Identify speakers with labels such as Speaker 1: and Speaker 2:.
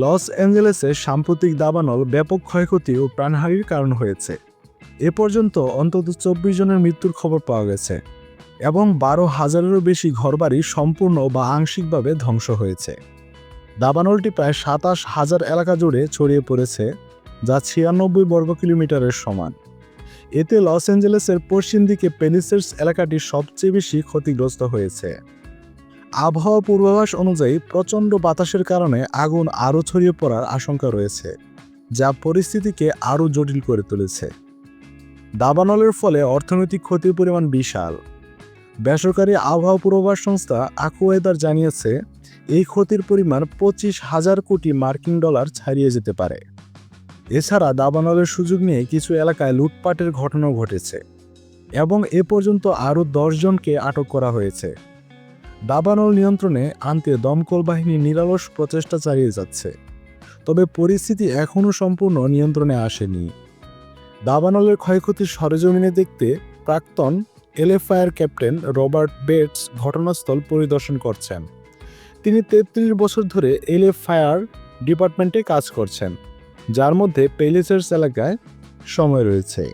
Speaker 1: Loss অ্যাঞ্জেলেসে সাম্প্রতিক দাবানল ব্যাপক ক্ষয়ক্ষতি ও প্রাণহানির কারণ হয়েছে। এ পর্যন্ত অন্তত চব্বিশ জনের মৃত্যুর খবর পাওয়া গেছে এবং বারো হাজারেরও বেশি ঘরবাড়ি সম্পূর্ণ বা আংশিকভাবে ধ্বংস হয়েছে। দাবানলটি প্রায় সাতাশ হাজার এলাকা জুড়ে ছড়িয়ে পড়েছে, যা ছিয়ানব্বই বর্গ কিলোমিটারের সমান। এতে লস অ্যাঞ্জেলেসের পশ্চিম দিকে পেনিসেন্স এলাকাটি সবচেয়ে বেশি ক্ষতিগ্রস্ত হয়েছে। আবহাওয়া পূর্বাভাস অনুযায়ী প্রচণ্ড বাতাসের কারণে আগুন আরও ছড়িয়ে পড়ার আশঙ্কা রয়েছে, যা পরিস্থিতিকে আরও জটিল করে তুলেছে। দাবানলের ফলে অর্থনৈতিক ক্ষতির পরিমাণ বিশাল। বেসরকারি আবহাওয়া পূর্বাভাস সংস্থা আকুয়েদার জানিয়েছে, এই ক্ষতির পরিমাণ পঁচিশ হাজার কোটি মার্কিন ডলার ছাড়িয়ে যেতে পারে। এছাড়া দাবানলের সুযোগ নিয়ে কিছু এলাকায় লুটপাটের ঘটনাও ঘটেছে এবং এ পর্যন্ত আরও জনকে আটক করা হয়েছে। দাবানল নিয়ন্ত্রণে আনতে দমকল বাহিনী নিরলস প্রচেষ্টা চালিয়ে যাচ্ছে। তবে পরিস্থিতি এখনও সম্পূর্ণ নিয়ন্ত্রণে আসেনি। দাবানলের ক্ষয়ক্ষতির সরেজমিনে দেখতে প্রাক্তন এলএফআইআর ক্যাপ্টেন রবার্ট বেটস ঘটনাস্থল পরিদর্শন করছেন। তিনি তেত্রিশ বছর ধরে এলএফআইআর ডিপার্টমেন্টে কাজ করছেন, যার মধ্যে পেলিসার্স এলাকায় সময় রয়েছে।